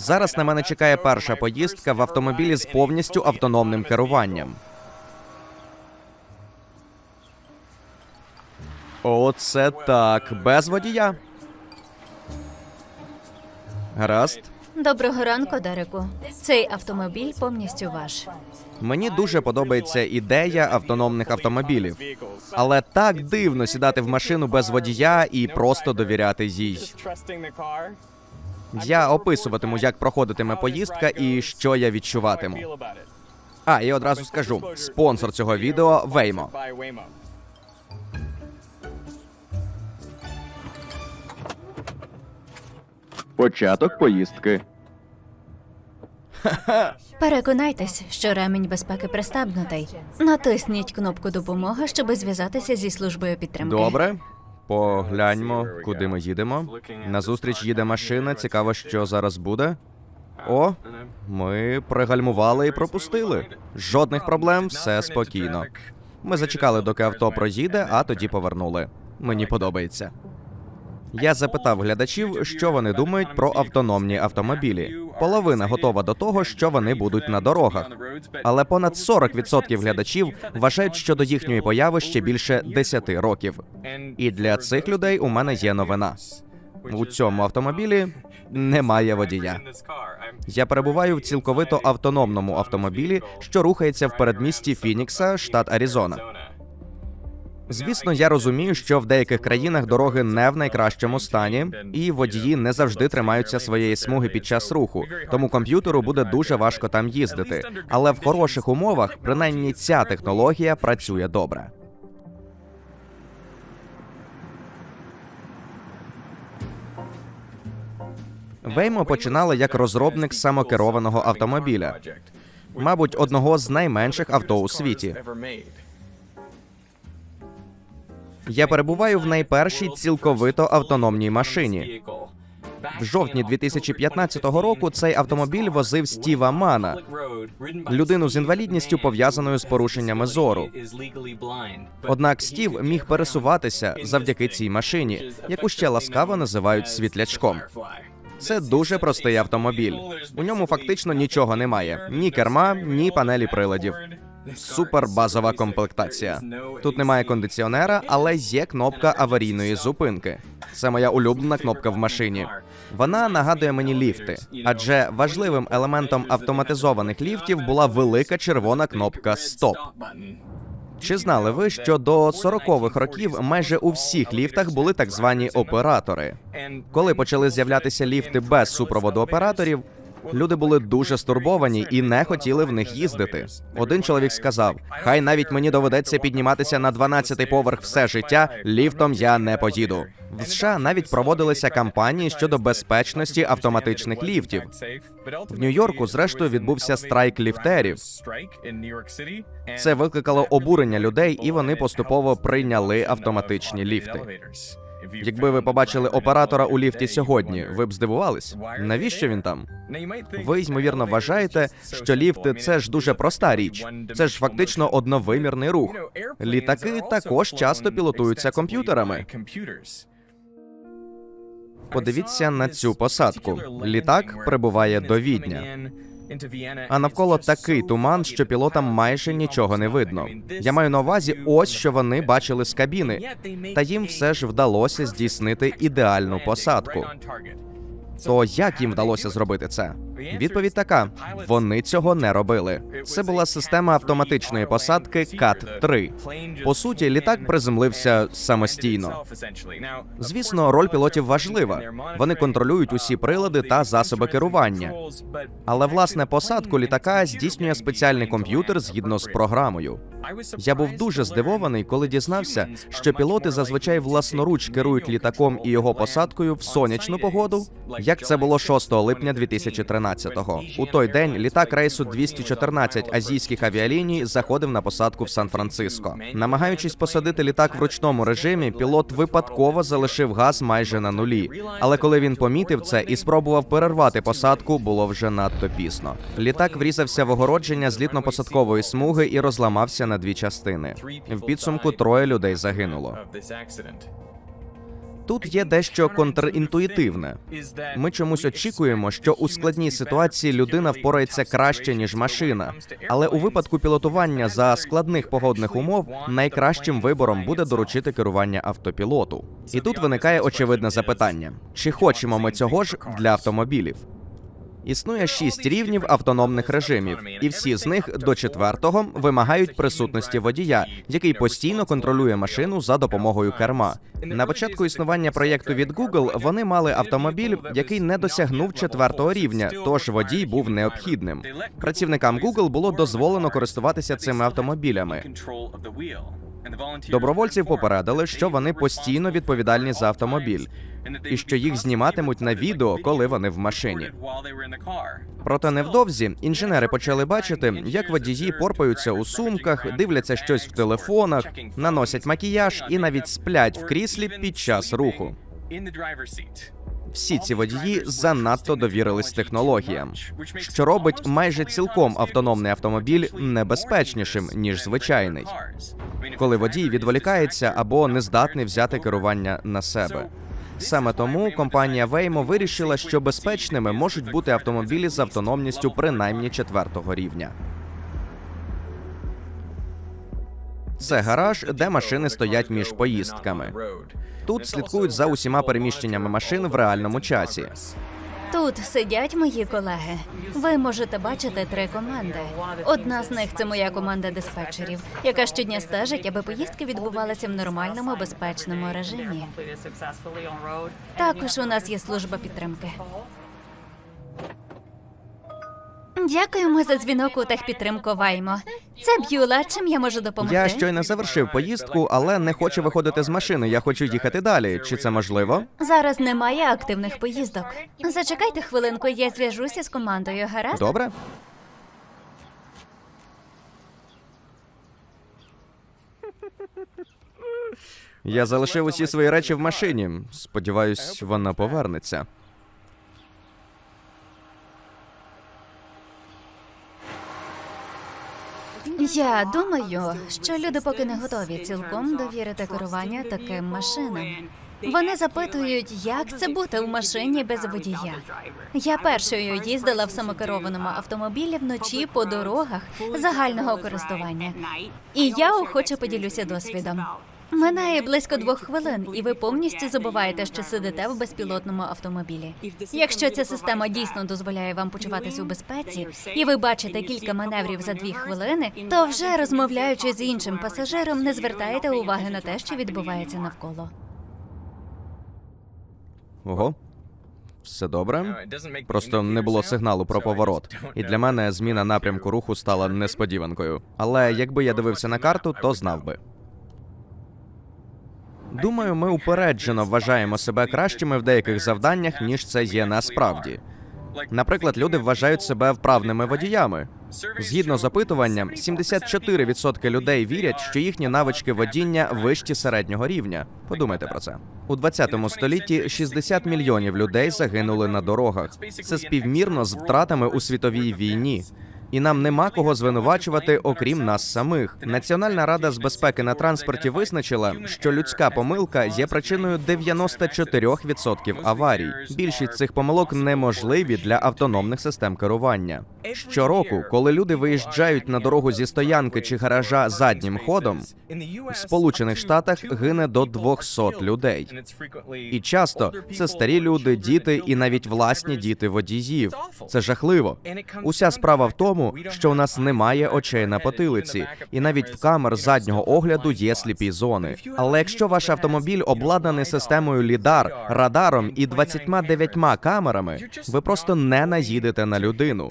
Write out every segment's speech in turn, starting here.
Зараз на мене чекає перша поїздка в автомобілі з повністю автономним керуванням. Оце так, без водія. Гаразд. Доброго ранку, Дереку. Цей автомобіль повністю ваш. Мені дуже подобається ідея автономних автомобілів, але так дивно сідати в машину без водія і просто довіряти їй. Я описуватиму, як проходитиме поїздка і що я відчуватиму. А, і одразу скажу: спонсор цього відео Веймо. Початок поїздки. Переконайтесь, що ремінь безпеки пристебнутий. Натисніть кнопку допомога, щоб зв'язатися зі службою підтримки. Добре. Погляньмо, куди ми їдемо. Назустріч їде машина. Цікаво, що зараз буде. О, ми пригальмували і пропустили. Жодних проблем, все спокійно. Ми зачекали, доки авто проїде, а тоді повернули. Мені подобається. Я запитав глядачів, що вони думають про автономні автомобілі. Половина готова до того, що вони будуть на дорогах. Але понад 40% глядачів вважають, що до їхньої появи ще більше 10 років. І для цих людей у мене є новина. У цьому автомобілі немає водія. Я перебуваю в цілковито автономному автомобілі, що рухається в передмісті Фінікса, штат Аризона. Звісно, я розумію, що в деяких країнах дороги не в найкращому стані, і водії не завжди тримаються своєї смуги під час руху. Тому комп'ютеру буде дуже важко там їздити. Але в хороших умовах, принаймні, ця технологія працює добре. Веймо починала як розробник самокерованого автомобіля, мабуть, одного з найменших авто у світі. Я перебуваю в найпершій цілковито автономній машині. В жовтні 2015 року цей автомобіль возив Стіва Мана, людину з інвалідністю пов'язаною з порушеннями зору. Однак Стів міг пересуватися завдяки цій машині, яку ще ласкаво називають світлячком. Це дуже простий автомобіль. У ньому фактично нічого немає: ні керма, ні панелі приладів. Супер базова комплектація. Тут немає кондиціонера, але є кнопка аварійної зупинки. Це моя улюблена кнопка в машині. Вона нагадує мені ліфти, адже важливим елементом автоматизованих ліфтів була велика червона кнопка Стоп. Чи знали ви, що до 40-х років майже у всіх ліфтах були так звані оператори? Коли почали з'являтися ліфти без супроводу операторів, люди були дуже стурбовані і не хотіли в них їздити. Один чоловік сказав: Хай навіть мені доведеться підніматися на 12-й поверх все життя, ліфтом я не поїду. В США навіть проводилися кампанії щодо безпечності автоматичних ліфтів. В Нью-Йорку, зрештою, відбувся страйк ліфтерів. Це викликало обурення людей, і вони поступово прийняли автоматичні ліфти. Якби ви побачили оператора у ліфті сьогодні, ви б здивувались. Навіщо він там? Ви ймовірно вважаєте, що ліфти це ж дуже проста річ. Це ж фактично одновимірний рух. Літаки також часто пілотуються комп'ютерами. Подивіться на цю посадку. Літак прибуває до Відня. А навколо такий туман, що пілотам майже нічого не видно. Я маю на увазі, ось що вони бачили з кабіни, та їм все ж вдалося здійснити ідеальну посадку. То як їм вдалося зробити це? Відповідь така: вони цього не робили. Це була система автоматичної посадки cat 3 По суті, літак приземлився самостійно. Звісно, роль пілотів важлива. Вони контролюють усі прилади та засоби керування. Але власне посадку літака здійснює спеціальний комп'ютер згідно з програмою. Я був дуже здивований, коли дізнався, що пілоти зазвичай власноруч керують літаком і його посадкою в сонячну погоду, як це було 6 липня 2013-го. У той день літак рейсу 214 азійських авіаліній заходив на посадку в Сан-Франциско. Намагаючись посадити літак в ручному режимі, пілот випадково залишив газ майже на нулі. Але коли він помітив це і спробував перервати посадку, було вже надто пізно. Літак врізався в огородження злітно-посадкової смуги і розламався на дві частини. В підсумку троє людей загинуло. Тут є дещо контрінтуїтивне. Ми чомусь очікуємо, що у складній ситуації людина впорається краще ніж машина. Але у випадку пілотування за складних погодних умов найкращим вибором буде доручити керування автопілоту. І тут виникає очевидне запитання: чи хочемо ми цього ж для автомобілів? Існує шість рівнів автономних режимів, і всі з них до четвертого вимагають присутності водія, який постійно контролює машину за допомогою керма. На початку існування проєкту від Google вони мали автомобіль, який не досягнув четвертого рівня, тож водій був необхідним. Працівникам Google було дозволено користуватися цими автомобілями. Добровольців попередили, що вони постійно відповідальні за автомобіль, і що їх зніматимуть на відео, коли вони в машині. Проте невдовзі інженери почали бачити, як водії порпаються у сумках, дивляться щось в телефонах, наносять макіяж і навіть сплять в кріслі під час руху. Всі ці водії занадто довірились технологіям, що робить майже цілком автономний автомобіль небезпечнішим ніж звичайний, коли водій відволікається або не здатний взяти керування на себе. Саме тому компанія Waymo вирішила, що безпечними можуть бути автомобілі з автономністю принаймні четвертого рівня. Це гараж, де машини стоять між поїздками. Тут слідкують за усіма переміщеннями машин в реальному часі. Тут сидять мої колеги. Ви можете бачити три команди. Одна з них це моя команда диспетчерів, яка щодня стежить, аби поїздки відбувалися в нормальному безпечному режимі. Також у нас є служба підтримки. Дякуємо за дзвінок у техпідтримку Ваймо. Це Б'юла. Чим я можу допомогти? Я щойно завершив поїздку, але не хочу виходити з машини. Я хочу їхати далі. Чи це можливо? Зараз немає активних поїздок. Зачекайте хвилинку, я зв'яжуся з командою. Гаразд? Добре? Я залишив усі свої речі в машині. Сподіваюсь, вона повернеться. Я думаю, що люди поки не готові цілком довірити керування таким машинам. Вони запитують, як це бути в машині без водія. Я першою їздила в самокерованому автомобілі вночі по дорогах загального користування. І я охоче поділюся досвідом. Минає близько двох хвилин, і ви повністю забуваєте, що сидите в безпілотному автомобілі. Якщо ця система дійсно дозволяє вам почуватися у безпеці, і ви бачите кілька маневрів за дві хвилини, то вже розмовляючи з іншим пасажиром, не звертаєте уваги на те, що відбувається навколо. Ого. Все добре? Просто не було сигналу про поворот. І для мене зміна напрямку руху стала несподіванкою. Але якби я дивився на карту, то знав би. Думаю, ми упереджено вважаємо себе кращими в деяких завданнях, ніж це є насправді. Наприклад, люди вважають себе вправними водіями. Згідно з опитуванням, 74% людей вірять, що їхні навички водіння вищі середнього рівня. Подумайте про це. У 20 столітті 60 мільйонів людей загинули на дорогах. Це співмірно з втратами у світовій війні. І нам нема кого звинувачувати, окрім нас самих. Національна рада з безпеки на транспорті визначила, що людська помилка є причиною 94% аварій. Більшість цих помилок неможливі для автономних систем керування. Щороку, коли люди виїжджають на дорогу зі стоянки чи гаража заднім ходом, в Сполучених Штатах гине до 200 людей. І часто це старі люди, діти і навіть власні діти водіїв. Це жахливо. Уся справа в тому, що у нас немає очей на потилиці, і навіть в камер заднього огляду є сліпі зони. Але якщо ваш автомобіль обладнаний системою лідар, радаром і 29 камерами, ви просто не наїдете на людину.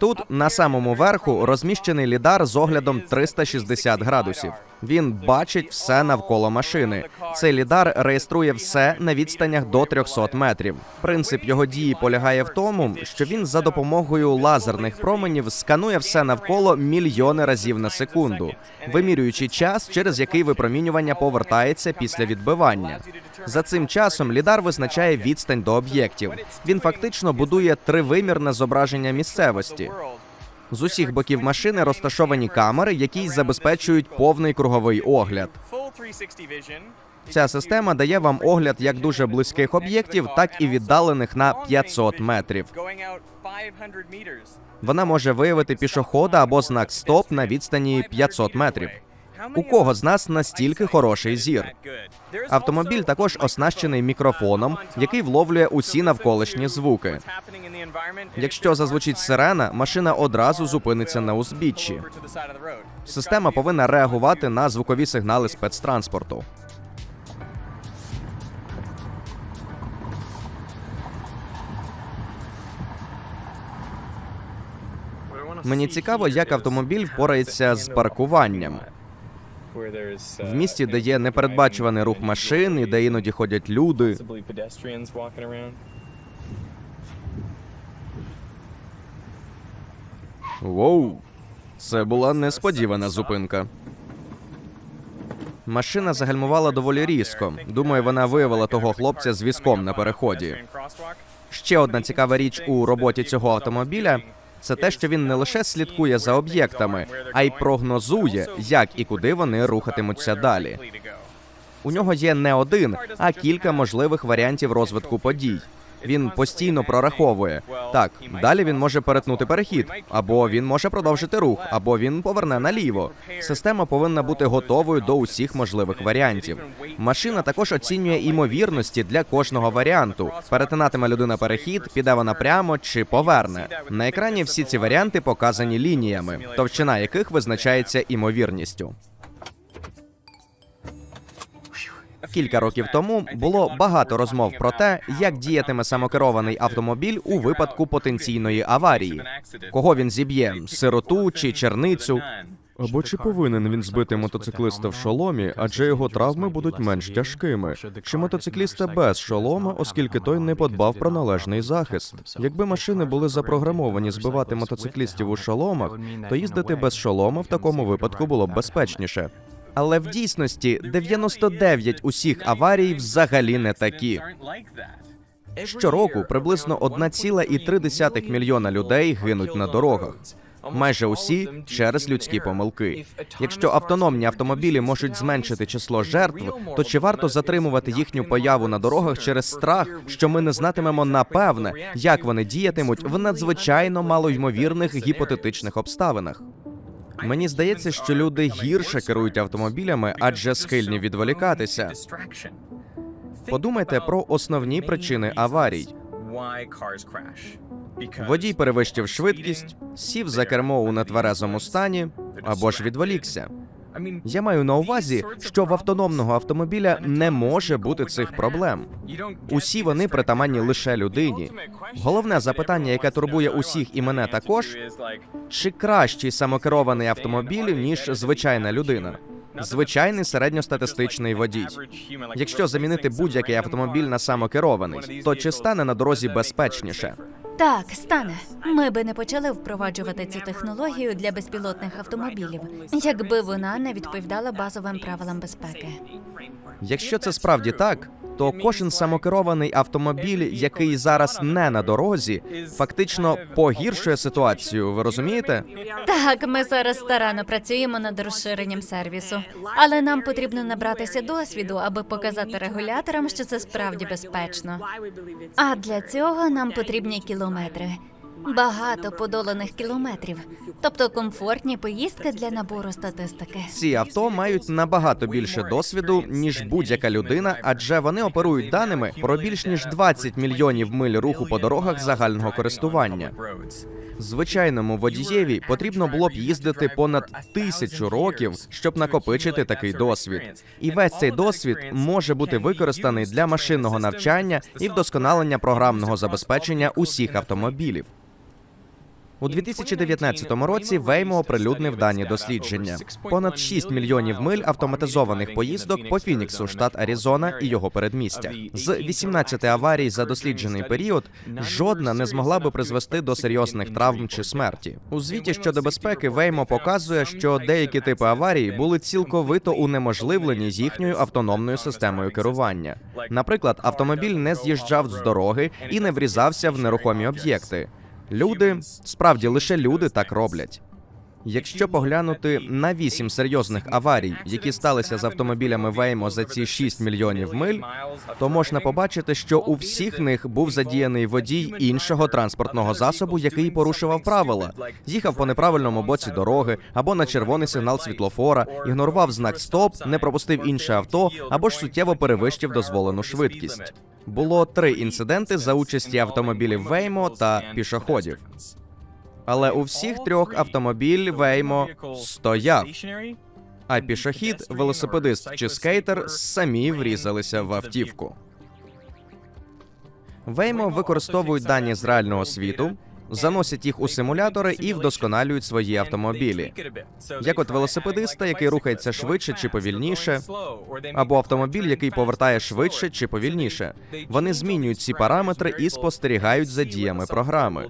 Тут на самому верху розміщений лідар з оглядом 360 градусів. Він бачить все навколо машини. Цей лідар реєструє все на відстанях до 300 метрів. Принцип його дії полягає в тому, що він за допомогою лазерних променів сканує все навколо мільйони разів на секунду, вимірюючи час, через який випромінювання повертається після відбивання. За цим часом лідар визначає відстань до об'єктів. Він фактично будує тривимірне зображення місцевості. З усіх боків машини розташовані камери, які забезпечують повний круговий огляд. Ця система дає вам огляд як дуже близьких об'єктів, так і віддалених на 500 метрів. Вона може виявити пішохода або знак стоп на відстані 500 метрів. У кого з нас настільки хороший зір? Автомобіль також оснащений мікрофоном, який вловлює усі навколишні звуки. Якщо зазвучить сирена, машина одразу зупиниться на узбіччі. Система повинна реагувати на звукові сигнали спецтранспорту. Мені цікаво, як автомобіль впорається з паркуванням. В місті, де є непередбачуваний рух машин і де іноді ходять люди. Воу, це була несподівана зупинка. Машина загальмувала доволі різко. Думаю, вона виявила того хлопця з візком на переході. Ще одна цікава річ у роботі цього автомобіля це те, що він не лише слідкує за об'єктами, а й прогнозує, як і куди вони рухатимуться далі. У нього є не один, а кілька можливих варіантів розвитку подій. Він постійно прораховує. Так, далі він може перетнути перехід, або він може продовжити рух, або він поверне наліво. Система повинна бути готовою до усіх можливих варіантів. Машина також оцінює імовірності для кожного варіанту. Перетинатиме людина перехід, піде вона прямо чи поверне. На екрані всі ці варіанти показані лініями, товщина яких визначається імовірністю. Кілька років тому було багато розмов про те, як діятиме самокерований автомобіль у випадку потенційної аварії. Кого він зіб'є сироту чи черницю? Або чи повинен він збити мотоциклиста в шоломі, адже його травми будуть менш тяжкими, чи мотоцикліста без шолома, оскільки той не подбав про належний захист. Якби машини були запрограмовані збивати мотоциклістів у шоломах, то їздити без шолома в такому випадку було б безпечніше. Але в дійсності 99 усіх аварій взагалі не такі. Щороку приблизно 1,3 мільйона людей гинуть на дорогах. Майже усі через людські помилки. Якщо автономні автомобілі можуть зменшити число жертв, то чи варто затримувати їхню появу на дорогах через страх, що ми не знатимемо напевне, як вони діятимуть в надзвичайно малоймовірних гіпотетичних обставинах? Мені здається, що люди гірше керують автомобілями, адже схильні відволікатися. Подумайте про основні причини аварій. Водій перевищив швидкість, сів за кермо у нетверезому стані або ж відволікся. Я маю на увазі, що в автономного автомобіля не може бути цих проблем. Усі вони притаманні лише людині. Головне запитання, яке турбує усіх і мене також, чи кращий самокерований автомобіль ніж звичайна людина? Звичайний середньостатистичний водій. Якщо замінити будь-який автомобіль на самокерований, то чи стане на дорозі безпечніше? Так, стане. Ми би не почали впроваджувати цю технологію для безпілотних автомобілів, якби вона не відповідала базовим правилам безпеки. Якщо це справді так, то кожен самокерований автомобіль, який зараз не на дорозі, фактично погіршує ситуацію. Ви розумієте? Так, ми зараз старанно працюємо над розширенням сервісу, але нам потрібно набратися досвіду, аби показати регуляторам, що це справді безпечно. А для цього нам потрібні кілометри. Багато подоланих кілометрів, тобто комфортні поїздки для набору статистики. Ці авто мають набагато більше досвіду ніж будь-яка людина, адже вони оперують даними про більш ніж 20 мільйонів миль руху по дорогах загального користування. Звичайному водієві потрібно було б їздити понад тисячу років, щоб накопичити такий досвід. І весь цей досвід може бути використаний для машинного навчання і вдосконалення програмного забезпечення усіх автомобілів. У 2019 році Веймо оприлюднив дані дослідження. Понад 6 мільйонів миль автоматизованих поїздок по Фініксу, штат Аризона і його передмістя. З 18 аварій за досліджений період жодна не змогла би призвести до серйозних травм чи смерті. У звіті щодо безпеки Веймо показує, що деякі типи аварій були цілковито унеможливлені з їхньою автономною системою керування. Наприклад, автомобіль не з'їжджав з дороги і не врізався в нерухомі об'єкти. Люди справді лише люди так роблять. Якщо поглянути на вісім серйозних аварій, які сталися з автомобілями Waymo за ці 6 мільйонів миль, то можна побачити, що у всіх них був задіяний водій іншого транспортного засобу, який порушував правила, їхав по неправильному боці дороги або на червоний сигнал світлофора, ігнорував знак стоп, не пропустив інше авто або ж суттєво перевищив дозволену швидкість. Було три інциденти за участі автомобілів Веймо та пішоходів. Але у всіх трьох автомобіль Веймо стояв, а пішохід, велосипедист чи скейтер самі врізалися в автівку. Веймо використовують дані з реального світу, заносять їх у симулятори і вдосконалюють свої автомобілі. Як от велосипедиста, який рухається швидше чи повільніше, Або автомобіль, який повертає швидше чи повільніше. Вони змінюють ці параметри і спостерігають за діями програми.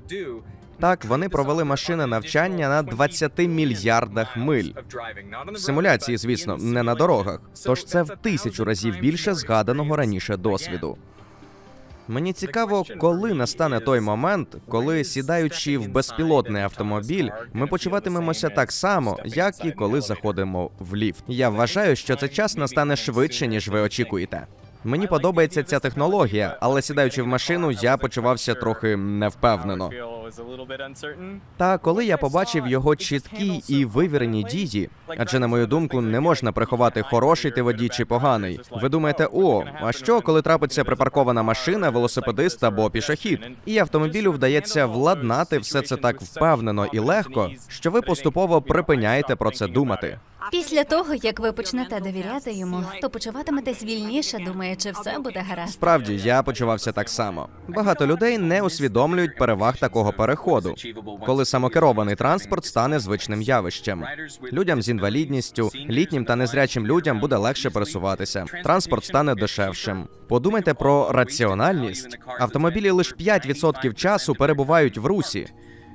Так, вони провели машини навчання на 20 мільярдах миль. В симуляції, звісно, не на дорогах. Тож це в тисячу разів більше згаданого раніше досвіду. Мені цікаво, коли настане той момент, коли сідаючи в безпілотний автомобіль, ми почуватимемося так само, як і коли заходимо в ліфт. Я вважаю, що цей час настане швидше, ніж ви очікуєте. Мені подобається ця технологія, але сідаючи в машину, я почувався трохи невпевнено. Та коли я побачив його чіткі і вивірені дії, адже на мою думку, не можна приховати хороший ти водій чи поганий. Ви думаєте, о, а що, коли трапиться припаркована машина, велосипедист або пішохід? І автомобілю вдається владнати все це так впевнено і легко, що ви поступово припиняєте про це думати. Після того, як ви почнете довіряти йому, то почуватиметесь вільніше, думаючи, все буде гаразд. Справді, я почувався так само. Багато людей не усвідомлюють переваг такого переходу, коли самокерований транспорт стане звичним явищем. Людям з інвалідністю, літнім та незрячим людям буде легше пересуватися. Транспорт стане дешевшим. Подумайте про раціональність. Автомобілі лише 5% часу перебувають в русі.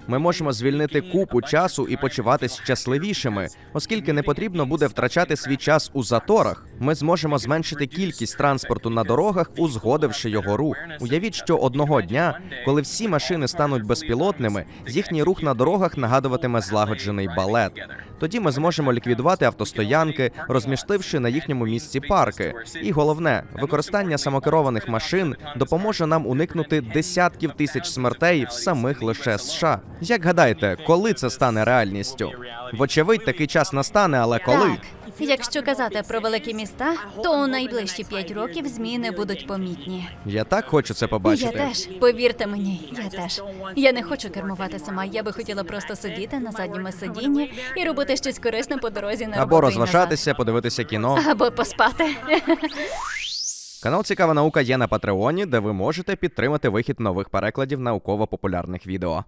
Ми можемо звільнити купу часу і почуватись щасливішими, оскільки не потрібно буде втрачати свій час у заторах. Ми зможемо зменшити кількість транспорту на дорогах, узгодивши його рух. Уявіть, що одного дня, коли всі машини стануть безпілотними, їхній рух на дорогах нагадуватиме злагоджений балет. Тоді ми зможемо ліквідувати автостоянки, розмістивши на їхньому місці парки. І головне, використання самокерованих машин допоможе нам уникнути десятків тисяч смертей в самих лише США. Як гадаєте, коли це стане реальністю? Вочевидь, такий час настане, але коли? Якщо казати про великі міста, то у найближчі 5 років зміни будуть помітні. Я так хочу це побачити. Я теж, повірте мені, я теж. Я не хочу кермувати сама. Я би хотіла просто сидіти на задньому сидінні і робити щось корисне по дорозі на Або розважатися, подивитися кіно. Або поспати. Канал Цікава наука є на Патреоні, де ви можете підтримати вихід нових перекладів науково-популярних відео.